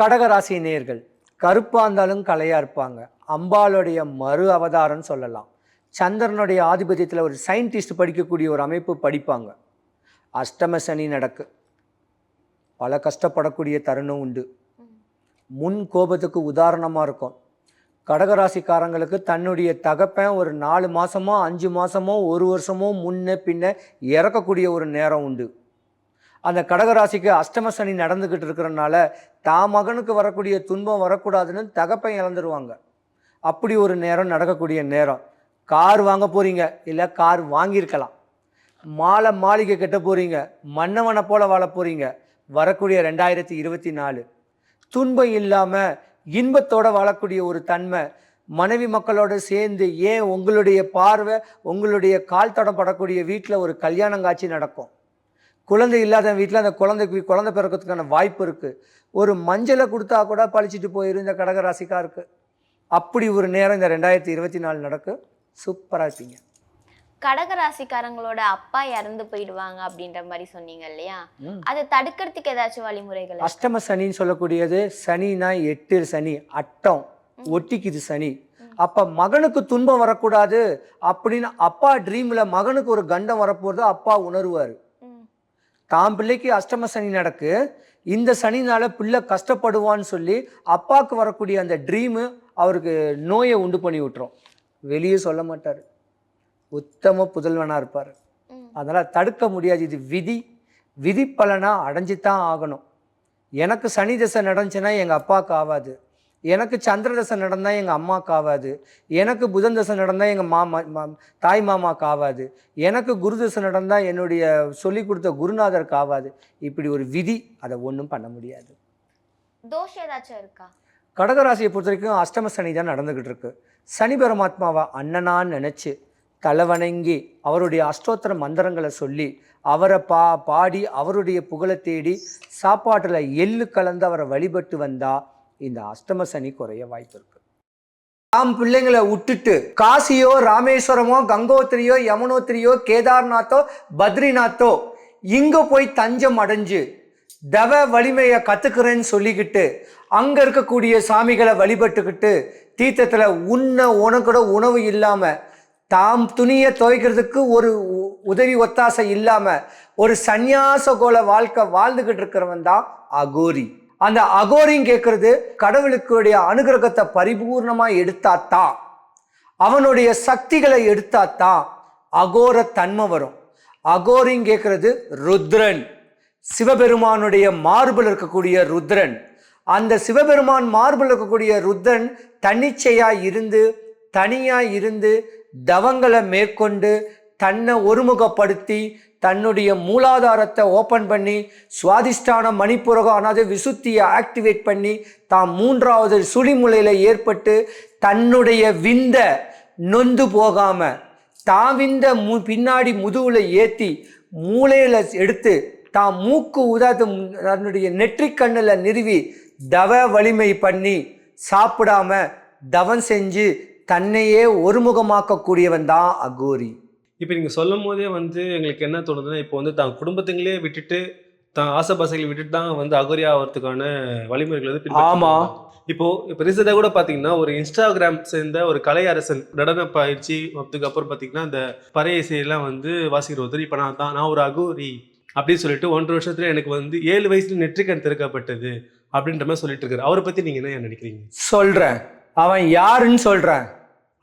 கடகராசி நேர்கள் கருப்பாக இருந்தாலும் கலையாக இருப்பாங்க. அம்பாளுடைய மறு அவதாரம்னு சொல்லலாம். சந்திரனுடைய ஆதிபத்தியத்தில் ஒரு சயின்டிஸ்ட் படிக்கக்கூடிய ஒரு அமைப்பு படிப்பாங்க. அஷ்டம சனி நடக்கு. பல கஷ்டப்படக்கூடிய தருணம் உண்டு. முன் கோபத்துக்கு உதாரணமாக இருக்கும். கடகராசிக்காரங்களுக்கு தன்னுடைய தகப்பன் ஒரு நாலு மாதமோ அஞ்சு மாதமோ ஒரு வருஷமோ முன்ன பின்ன இறக்கக்கூடிய ஒரு நேரம் உண்டு. அந்த கடகராசிக்கு அஷ்டம சனி நடந்துக்கிட்டு இருக்கிறனால தான் மகனுக்கு வரக்கூடிய துன்பம் வரக்கூடாதுன்னு தகப்பை இழந்துருவாங்க. அப்படி ஒரு நேரம் நடக்கக்கூடிய நேரம். கார் வாங்க போகிறீங்க இல்லை கார் வாங்கியிருக்கலாம். மாலை மாளிகை கட்ட போகிறீங்க மன்னவனை போல வாழ போகிறீங்க வரக்கூடிய ரெண்டாயிரத்தி இருபத்தி நாலு. துன்பம் இல்லாமல் இன்பத்தோடு வாழக்கூடிய ஒரு தன்மை மனைவி மக்களோட சேர்ந்து ஏன் உங்களுடைய பார்வை உங்களுடைய கால் தடம் படக்கூடிய வீட்டில் ஒரு கல்யாணம் காட்சி நடக்கும். குழந்தை இல்லாத வீட்டில் அந்த குழந்தைக்கு குழந்தை பிறக்கிறதுக்கான வாய்ப்பு இருக்குது ஒரு மஞ்சளை கொடுத்தா கூட பழிச்சிட்டு போயிரும் இந்த கடகராசிக்காருக்கு அப்படி ஒரு நேரம் இந்த ரெண்டாயிரத்தி இருபத்தி நாலு நடக்கு. சூப்பராக இருப்பீங்க. கடக ராசிக்காரங்களோட அப்பா இறந்து போயிடுவாங்க அப்படின்ற மாதிரி சொன்னீங்க இல்லையா. அதை தடுக்கிறதுக்கு ஏதாச்சும் வழிமுறைகள்? அஷ்டம சனின்னு சொல்லக்கூடியது சனினா எட்டு சனி அட்டம் ஒட்டிக்குது சனி. அப்ப மகனுக்கு துன்பம் வரக்கூடாது அப்படின்னு அப்பா ட்ரீம்ல மகனுக்கு ஒரு கண்டம் வரப்போறது அப்பா உணர்வார். தாம் பிள்ளைக்கு அஷ்டம சனி நடக்கு. இந்த சனினால பிள்ளை கஷ்டப்படுவான்னு சொல்லி அப்பாவுக்கு வரக்கூடிய அந்த ட்ரீமு அவருக்கு நோயை உண்டு பண்ணி விட்டுரும். வெளியே சொல்ல மாட்டார். உத்தம புதல்வனாக இருப்பார். அதனால் தடுக்க முடியாது. இது விதி. விதி பலனா அடைஞ்சு தான் ஆகணும். எனக்கு சனி தசை நடந்துச்சுன்னா எங்கள் அப்பாவுக்கு ஆகாது எனக்கு சந்திர தசை நடந்தால் எங்கள் அம்மாவுக்கு ஆகாது எனக்கு புதன் தசை நடந்தால் எங்கள் மாமா தாய் மாமாவுக்கு ஆகாது எனக்கு குரு தசை நடந்தால் என்னுடைய சொல்லி கொடுத்த குருநாதருக்கு ஆகாது இப்படி ஒரு விதி அதை ஒன்றும் பண்ண முடியாது. தோஷம் ஏதாச்சும் இருக்கா? கடகராசியை பொறுத்த வரைக்கும் அஷ்டம சனி தான் நடந்துக்கிட்டு இருக்கு. சனி பரமாத்மாவை அண்ணனான்னு நினச்சி தலைவணங்கி அவருடைய அஷ்டோத்திர மந்திரங்களை சொல்லி அவரை பா பாடி அவருடைய புகழை தேடி சாப்பாட்டில் எள்ளு கலந்து அவரை வழிபட்டு வந்தா இந்த அஷ்டம சனி குறைய வாய்ப்பு இருக்கு. தாம் பிள்ளைங்களை விட்டுட்டு காசியோ ராமேஸ்வரமோ கங்கோத்திரியோ யமுனோத்திரியோ கேதார்நாத்தோ பத்ரிநாத்தோ இங்க போய் தஞ்சம் அடைஞ்சு தவ வலிமையை கத்துக்கிறேன்னு சொல்லிக்கிட்டு அங்க இருக்கக்கூடிய சாமிகளை வழிபட்டுக்கிட்டு தீர்த்தத்துல உண்ண உனக்கூட உணவு இல்லாம தாம் துணியை துவைக்கிறதுக்கு ஒரு உ- உதவி ஒத்தாசை இல்லாம ஒரு சந்நியாச கோல வாழ்க்கை வாழ்ந்துகிட்டு இருக்கிறவன் தான் அகோரி. அந்த அகோரியும் கேட்கறது கடவுளுக்குடைய அனுகிரகத்தை பரிபூர்ணமாக எடுத்தாத்தான் அவனுடைய சக்திகளை எடுத்தாத்தான் அகோர தன்மை வரும். அகோரியும் கேட்கறது ருத்ரன். சிவபெருமானுடைய மார்பில் இருக்கக்கூடிய ருத்ரன். அந்த சிவபெருமான் மார்பில் இருக்கக்கூடிய ருத்ரன் தன்னிச்சையாக இருந்து தனியாக இருந்து தவங்களை மேற்கொண்டு தன்னை ஒருமுகப்படுத்தி தன்னுடைய மூலாதாரத்தை ஓப்பன் பண்ணி சுவாதிஷ்டான மணிப்புரகம் அதாவது விசுத்தியை ஆக்டிவேட் பண்ணி தான் மூன்றாவது சுழிமுலையில் ஏற்பட்டு தன்னுடைய விந்த நொந்து போகாமல் தான் விந்த மு பின்னாடி முதுகில் ஏற்றி மூளையில் எடுத்து தான் மூக்கு உதாத்து தன்னுடைய நெற்றிக்கண்ணில் நிறுவி தவ வலிமை பண்ணி சாப்பிடாம தவம் செஞ்சு தன்னையே ஒருமுகமாக்கக்கூடியவன் தான் அகோரி. இப்போ நீங்கள் சொல்லும் போதே வந்து எங்களுக்கு என்ன தோணுதுன்னா இப்போ வந்து தான் குடும்பத்துங்களே விட்டுட்டு தான் ஆசைபாசைகளை விட்டுட்டு தான் வந்து அகோரி ஆகிறதுக்கான வழிமுறைகள் வந்து பின்பற்றிட்டு ஆமா. இருக்காங்க. இப்போ இப்போ ரீசெண்டாக கூட பார்த்தீங்கன்னா ஒரு இன்ஸ்டாகிராம் சேர்ந்த ஒரு கலை அரசன் நடன பயிற்சி அதுக்கு அப்புறம் பார்த்தீங்கன்னா இந்த பறை இசையெல்லாம் வந்து வாசிக்கிற ஒருத்தர். இப்போ நான் தான் நான் ஒரு அகோரி அப்படின்னு சொல்லிட்டு ஒன்றரை வருஷத்துல எனக்கு வந்து ஏழு வயசுல நெற்றிக்கண் திறக்கப்பட்டது அப்படின்ற மாதிரி சொல்லிட்டு இருக்காரு. அவரை பத்தி நீங்க என்ன நினைக்கிறீங்க? சொல்றேன். அவன் யாருன்னு சொல்றேன்.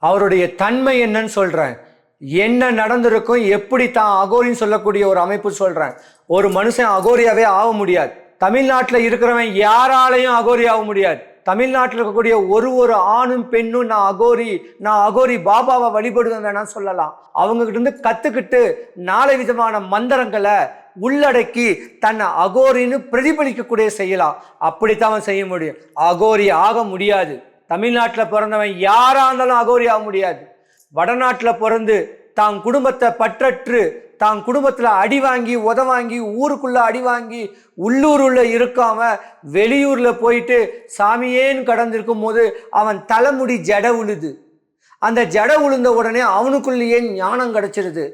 அவருடைய தன்மை என்னன்னு சொல்றேன். என்ன நடந்திருக்கும் எப்படி தான் அகோரின்னு சொல்லக்கூடிய ஒரு அமைப்பு சொல்கிறேன் ஒரு மனுஷன் அகோரியாவே ஆக முடியாது. தமிழ்நாட்டில் இருக்கிறவன் யாராலையும் அகோரி ஆக முடியாது. தமிழ்நாட்டில் இருக்கக்கூடிய ஒரு ஒரு ஆணும் பெண்ணும் நான் அகோரி நான் அகோரி பாபாவை வழிபடுவேன் வேணா சொல்லலாம். அவங்ககிட்ட இருந்து கத்துக்கிட்டு நாலு விதமான மந்திரங்களை உள்ளடக்கி தன்னை அகோரின்னு பிரதிபலிக்கக்கூடிய செய்யலாம். அப்படித்தான் அவன் செய்ய முடியும். அகோரி ஆக முடியாது. தமிழ்நாட்டில் பிறந்தவன் யாராக இருந்தாலும் அகோரி ஆக முடியாது. வடநாட்டில் பிறந்து தான் குடும்பத்தை பற்றற்று தான் குடும்பத்தில் அடி வாங்கி உத வாங்கி ஊருக்குள்ளே அடி வாங்கி உள்ளூரில் இருக்காம வெளியூரில் போயிட்டு சாமியேன்னு கடந்திருக்கும் போது அவன் தலைமுடி ஜட உழுது. அந்த ஜட உளுந்த உடனே அவனுக்குள்ளேயே ஞானம் கிடச்சிருது.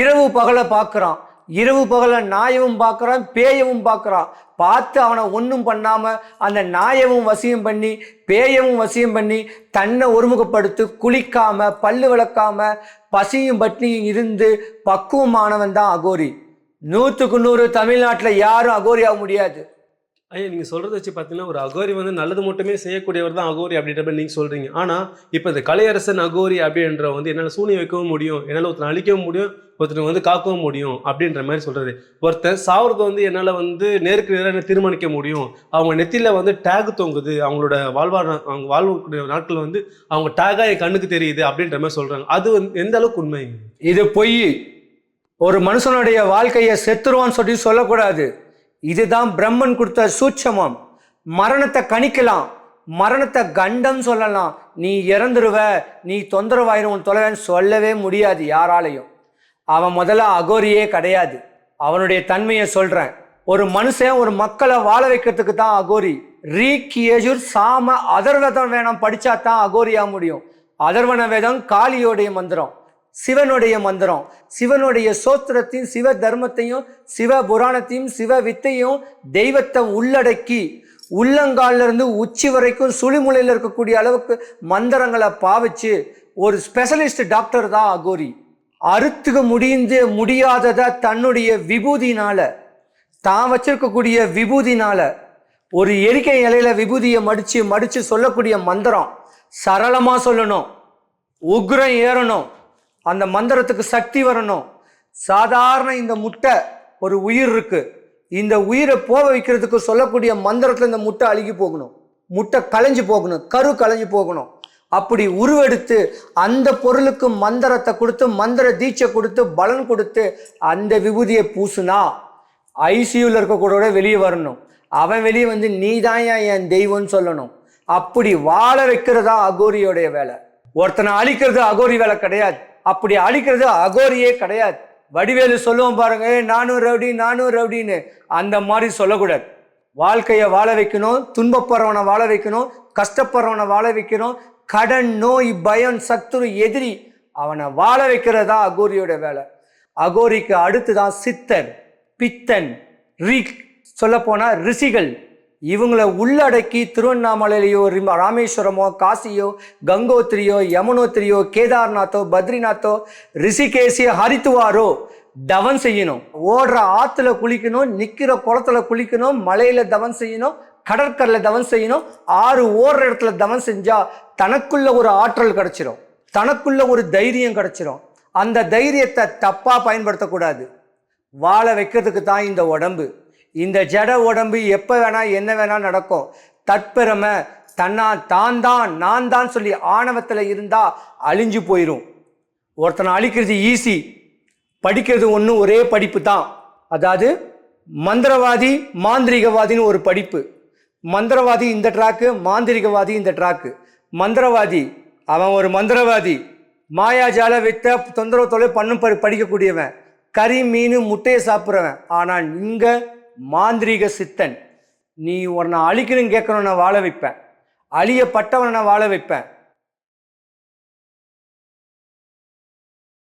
இரவு பகலை பார்க்குறான். இரவு பகல நாயவும் பார்க்குறான் பேயவும் பார்க்குறான். பார்த்து அவனை ஒன்றும் பண்ணாமல் அந்த நாயவும் வசியம் பண்ணி பேயவும் வசியம் பண்ணி தன்னை ஒருமுகப்படுத்தி குளிக்காம பல்லு விளக்காம பசியும் பட்னியும் இருந்து பக்குவமானவன் தான் அகோரி. நூற்றுக்கு நூறு தமிழ்நாட்டில் யாரும் அகோரி ஆக முடியாது. ஐயா நீங்கள் சொல்கிறத வச்சு பார்த்தீங்கன்னா ஒரு அகோரி வந்து நல்லது மட்டுமே செய்யக்கூடியவர் தான் அகோரி அப்படின்ற மாதிரி நீங்கள் சொல்கிறீங்க ஆனால் இப்போ இந்த கலையரசன் அகோரி அப்படின்ற வந்து என்னால் சூனியம் வைக்கவும் முடியும் என்னால் ஒருத்தனை அழிக்கவும் முடியும் ஒருத்தனை வந்து காக்கவும் முடியும் அப்படின்ற மாதிரி சொல்கிறது ஒருத்தன் சாவரத்தை வந்து என்னால் வந்து நேருக்கு நேராக என்ன தீர்மானிக்க முடியும். அவங்க நெத்தியில் வந்து டேக் தொங்குது. அவங்களோட வாழ்வார் அவங்க வாழ்வக்கூடிய நாட்கள் வந்து அவங்க டேகாக என் கண்ணுக்கு தெரியுது அப்படின்ற மாதிரி சொல்கிறாங்க அது வந்து எந்த அளவுக்கு உண்மைங்க இது பொய். ஒரு மனுஷனுடைய வாழ்க்கையை செத்துருவான்னு சொல்லி சொல்லக்கூடாது. இதுதான் பிரம்மன் கொடுத்த சூட்சமம். மரணத்தை கணிக்கலாம். மரணத்தை கண்டம் சொல்லலாம். நீ இறந்துருவ நீ தொந்தரவாயிரும் உன் தொலைவேன்னு சொல்லவே முடியாது யாராலையும். அவன் முதல்ல அகோரியே கிடையாது. அவனுடைய தன்மையை சொல்கிறேன் ஒரு மனுஷன் ஒரு மக்களை வாழ வைக்கிறதுக்கு தான் அகோரி. ரீ சாம அதர்வதம் வேணாம் படித்தா தான் அகோரியாக முடியும். அதர்வன வேதம் காளியோடைய மந்திரம். சிவனுடைய மந்திரம் சிவனுடைய சோத்திரத்தையும் சிவ தர்மத்தையும் சிவ புராணத்தையும் சிவ வித்தையும் தெய்வத்தை உள்ளடக்கி உள்ளங்காலிலிருந்து உச்சி வரைக்கும் சுழிமுலையில் இருக்கக்கூடிய அளவுக்கு மந்திரங்களை பாவிச்சு ஒரு ஸ்பெஷலிஸ்ட் டாக்டர் தான் அகோரி. அறுத்துக்க முடிந்து முடியாததை தன்னுடைய விபூதினால தான் வச்சிருக்கக்கூடிய விபூதினால ஒரு எரிக்கை இலையில விபூதியை மடித்து மடித்து சொல்லக்கூடிய மந்திரம் சரளமாக சொல்லணும் உக்ரம் ஏறணும் அந்த மந்திரத்துக்கு சக்தி வரணும். சாதாரண இந்த முட்டை ஒரு உயிர் இருக்கு. இந்த உயிரை போக வைக்கிறதுக்கு சொல்லக்கூடிய மந்திரத்தில் இந்த முட்டை அழுகி போகணும். முட்டை களைஞ்சு போகணும். கரு களைஞ்சு போகணும். அப்படி உருவெடுத்து அந்த பொருளுக்கு மந்திரத்தை கொடுத்து மந்திர தீட்சை கொடுத்து பலன் கொடுத்து அந்த விபூதியை பூசுனா ஐசியூவில் இருக்கக்கூட வெளியே வரணும். அவன் வெளியே வந்து நீ தான் என் தெய்வம்னு சொல்லணும்? அப்படி வாழ வைக்கிறதா அகோரியோடைய வேலை. ஒருத்தனை அழிக்கிறது அகோரி வேலை கிடையாது. அப்படி அழிக்கிறது அகோரியே கிடையாது. வடிவேலு சொல்லுவோம் பாருங்க நானும் ரவுடி நானும் ரவுடின்னு. அந்த மாதிரி சொல்லக்கூடாது. வாழ்க்கையை வாழ வைக்கணும் துன்பப்படுறவனை வாழ வைக்கணும் கஷ்டப்படுறவனை வாழ வைக்கணும். கடன் நோய் பயம் சத்துரு எதிரி அவனை வாழ வைக்கிறது தான் அகோரியோட வேலை. அகோரிக்கு அடுத்து தான் சித்தர் பித்தன் ரிக். சொல்லப்போனால் ரிஷிகள். இவங்களை உள்ளடக்கி திருவண்ணாமலையிலையோ ராமேஸ்வரமோ காசியோ கங்கோத்திரியோ யமுனோத்திரியோ கேதார்நாத்தோ பத்ரிநாத்தோ ரிஷிகேசியோ ஹரித்துவாரோ தவன் செய்யணும். ஓடுற ஆற்றுல குளிக்கணும் நிற்கிற குளத்துல குளிக்கணும் மலையில் தவன் செய்யணும் கடற்கரையில் தவம் செய்யணும் ஆறு ஓடுற இடத்துல தவன் செஞ்சால் தனக்குள்ள ஒரு ஆற்றல் கிடச்சிரும். தனக்குள்ள ஒரு தைரியம் கிடச்சிரும். அந்த தைரியத்தை தப்பாக பயன்படுத்தக்கூடாது. வாழ வைக்கிறதுக்கு தான் இந்த உடம்பு. இந்த ஜட உடம்பு எப்போ வேணால் என்ன வேணால் நடக்கும். தற்பெருமை தன்னா தான் தான் நான் தான் சொல்லி ஆணவத்தில் இருந்தால் அழிஞ்சு போயிடும் ஒருத்தனை அழிக்கிறது ஈஸி படிக்கிறது ஒன்றும் ஒரே படிப்பு தான். அதாவது மந்திரவாதி மாந்திரிகவாதின்னு ஒரு படிப்பு. மந்திரவாதி இந்த ட்ராக்கு மாந்திரிகவாதி இந்த ட்ராக்கு மந்திரவாதி அவன் ஒரு மந்திரவாதி. மாயாஜால வித்த தொந்தரவு தொலை பண்ணும் படிக்கக்கூடியவன். கறி மீன் முட்டையை சாப்பிட்றவன். ஆனால் இங்கே மாந்திரீக சித்தன். நீ உன்னை அழிக்கணும்னு கேட்கணும் நான் வாழ வைப்பேன். அழியப்பட்டவனை நான் வாழ வைப்பேன்.